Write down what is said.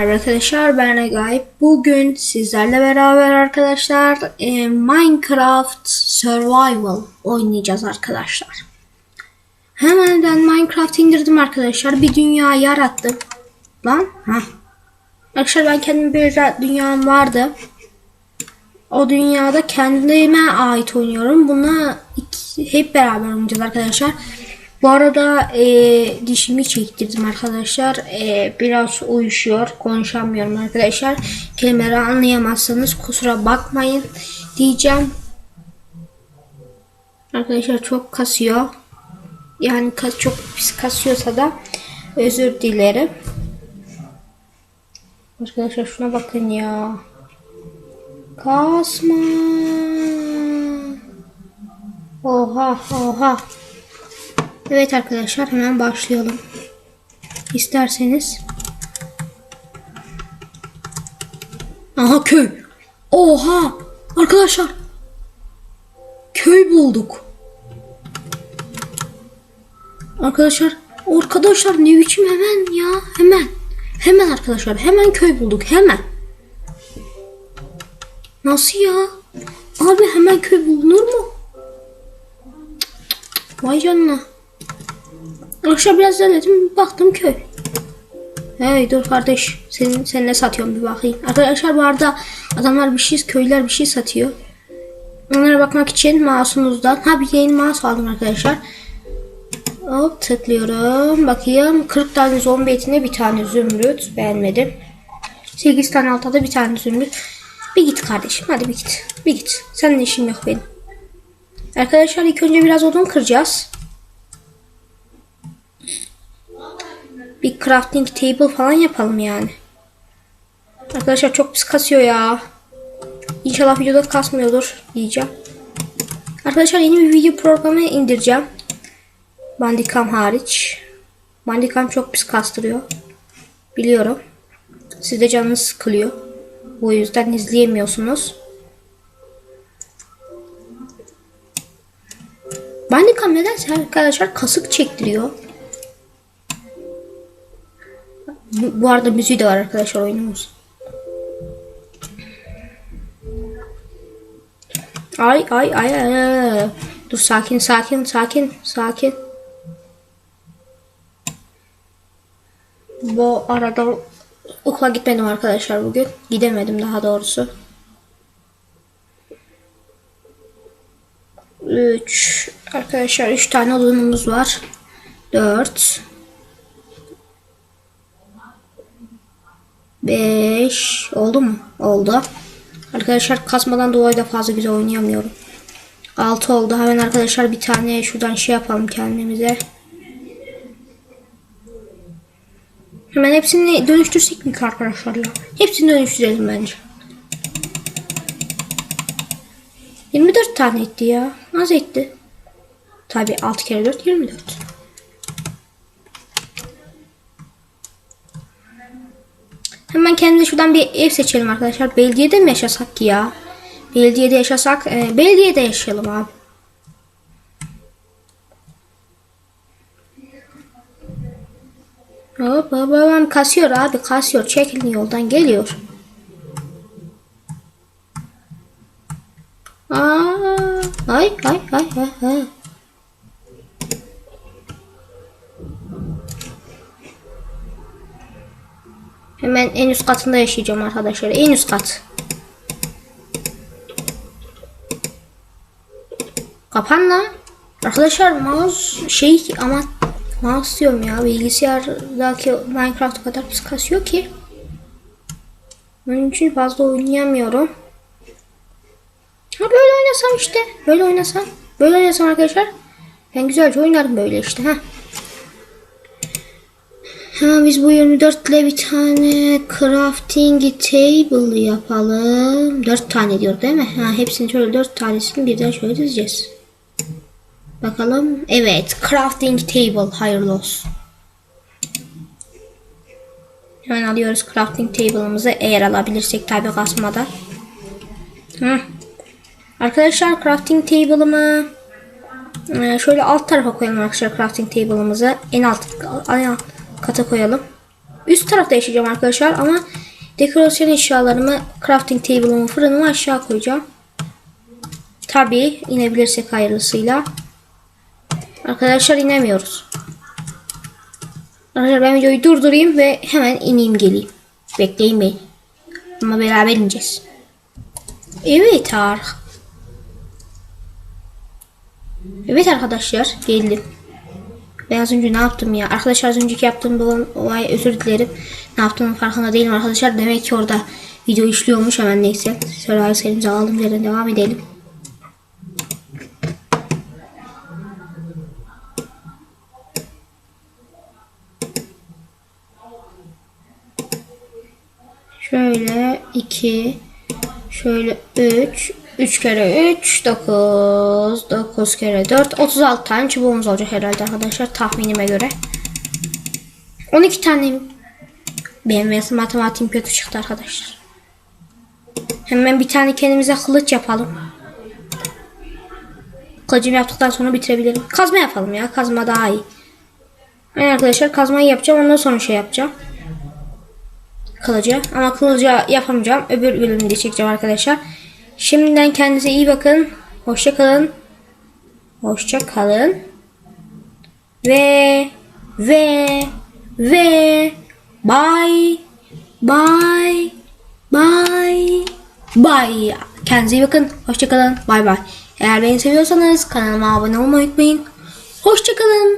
Arkadaşlar ben Regay. Bugün sizlerle beraber arkadaşlar e, Minecraft Survival oynayacağız arkadaşlar. Hemen ben Minecraft indirdim arkadaşlar. Bir dünya yarattım. Lan ha. Arkadaşlar ben kendim bir dünyam vardı. O dünyada kendime ait oynuyorum. Bunu iki- hep beraber oynayacağız arkadaşlar. Bu arada e, dişimi çektirdim arkadaşlar. E, biraz uyuşuyor. Konuşamıyorum arkadaşlar. Kelimeleri anlayamazsanız kusura bakmayın diyeceğim. Arkadaşlar çok kasıyor. Yani çok pis kasıyorsa da özür dilerim. Arkadaşlar şuna bakın ya. Kasma. Oha oha. Evet arkadaşlar hemen başlayalım. İsterseniz. Aha köy. Oha arkadaşlar. Köy bulduk. Arkadaşlar arkadaşlar ne biçim hemen ya hemen. Hemen arkadaşlar hemen köy bulduk hemen. Nasıl ya? Abi hemen köy bulunur mu? Vay canına. Akşam biraz denedim baktım köy. Hey dur kardeş senin sen ne satıyorsun bir bakayım. Arkadaşlar bu arada adamlar bir şey köylüler bir şey satıyor. Onlara bakmak için mouse'umuzdan ha bir yeni mouse aldım arkadaşlar. Hop tıklıyorum. Bakayım 40 tane zombi etine bir tane zümrüt beğenmedim. 8 tane altta bir tane zümrüt. Bir git kardeşim hadi bir git. Bir git. Senin işin yok benim. Arkadaşlar ilk önce biraz odun kıracağız. Bir crafting table falan yapalım yani. Arkadaşlar çok pis kasıyor ya. İnşallah videoda kasmıyordur diyeceğim. Arkadaşlar yeni bir video programı indireceğim. Bandicam hariç. Bandicam çok pis kastırıyor. Biliyorum. Siz de canınız sıkılıyor. Bu yüzden izleyemiyorsunuz. Bandicam nedense arkadaşlar kasık çektiriyor. Bu, arada müziği de var arkadaşlar oyunumuz. Ay ay ay. ay. Dur sakin sakin sakin sakin. Bu arada okula gitmedim arkadaşlar bugün. Gidemedim daha doğrusu. 3 arkadaşlar 3 tane odunumuz var. 4 5 oldu mu? Oldu. Arkadaşlar kasmadan dolayı da fazla güzel oynayamıyorum. 6 oldu. Hemen arkadaşlar bir tane şuradan şey yapalım kendimize. Hemen hepsini dönüştürsek mi arkadaşlar ya? Hepsini dönüştürelim bence. 24 tane etti ya. Az etti. Tabi 6 kere 4 24. Hemen kendimize şuradan bir ev seçelim arkadaşlar. Belediyede mi yaşasak ki ya? Belediyede yaşasak. E, belediyede yaşayalım abi. Hop hop kasıyor abi kasıyor. Çekilin yoldan geliyor. Aa, ay ay ay ay ay. Hemen en üst katında yaşayacağım arkadaşlar. En üst kat. Kapan lan. Arkadaşlar mouse şey ama mouse diyorum ya bilgisayardaki Minecraft kadar pis kasıyor ki. Onun için fazla oynayamıyorum. Ha böyle oynasam işte. Böyle oynasam. Böyle oynasam arkadaşlar. Ben güzelce oynarım böyle işte. ha. Hemen biz bu 24 ile bir tane crafting table yapalım. 4 tane diyor değil mi? Ha, hepsini şöyle 4 tanesini birden şöyle dizeceğiz. Bakalım. Evet. Crafting table. Hayırlı olsun. Hemen alıyoruz crafting table'ımızı. Eğer alabilirsek tabi kasmadan. Hı. Arkadaşlar crafting table'ımı e, şöyle alt tarafa koyalım arkadaşlar crafting table'ımızı. En alt, en alt kata koyalım. üst tarafta yaşayacağım arkadaşlar ama dekorasyon eşyalarımı crafting table'ımı fırınımı aşağı koyacağım. Tabi inebilirsek hayırlısıyla. Arkadaşlar inemiyoruz. Arkadaşlar ben videoyu durdurayım ve hemen ineyim geleyim. Bekleyin beni. Ama beraber ineceğiz. Evet ar. Evet arkadaşlar geldim. Ben az önce ne yaptım ya? Arkadaşlar az önceki yaptığım olan olay özür dilerim. Ne yaptığımın farkında değilim arkadaşlar. Demek ki orada video işliyormuş hemen neyse. Survival serimize aldım yerden devam edelim. Şöyle 2 şöyle 3 3 kere 3 9 9 kere 4 36 tane çubuğumuz olacak herhalde arkadaşlar tahminime göre. 12 tane benim matematiğim kötü çıktı arkadaşlar. Hemen bir tane kendimize kılıç yapalım. Kılıcımı yaptıktan sonra bitirebilirim. Kazma yapalım ya. Kazma daha iyi. Yani arkadaşlar kazmayı yapacağım. Ondan sonra şey yapacağım kılıcı. Ama kılıcı yapamayacağım. Öbür bölümde çekeceğim arkadaşlar. Şimdiden kendinize iyi bakın. Hoşça kalın. Hoşça kalın. Ve ve ve bye bye bye bye. Kendinize iyi bakın. Hoşça kalın. Bye bye. Eğer beni seviyorsanız kanalıma abone olmayı unutmayın. Hoşça kalın.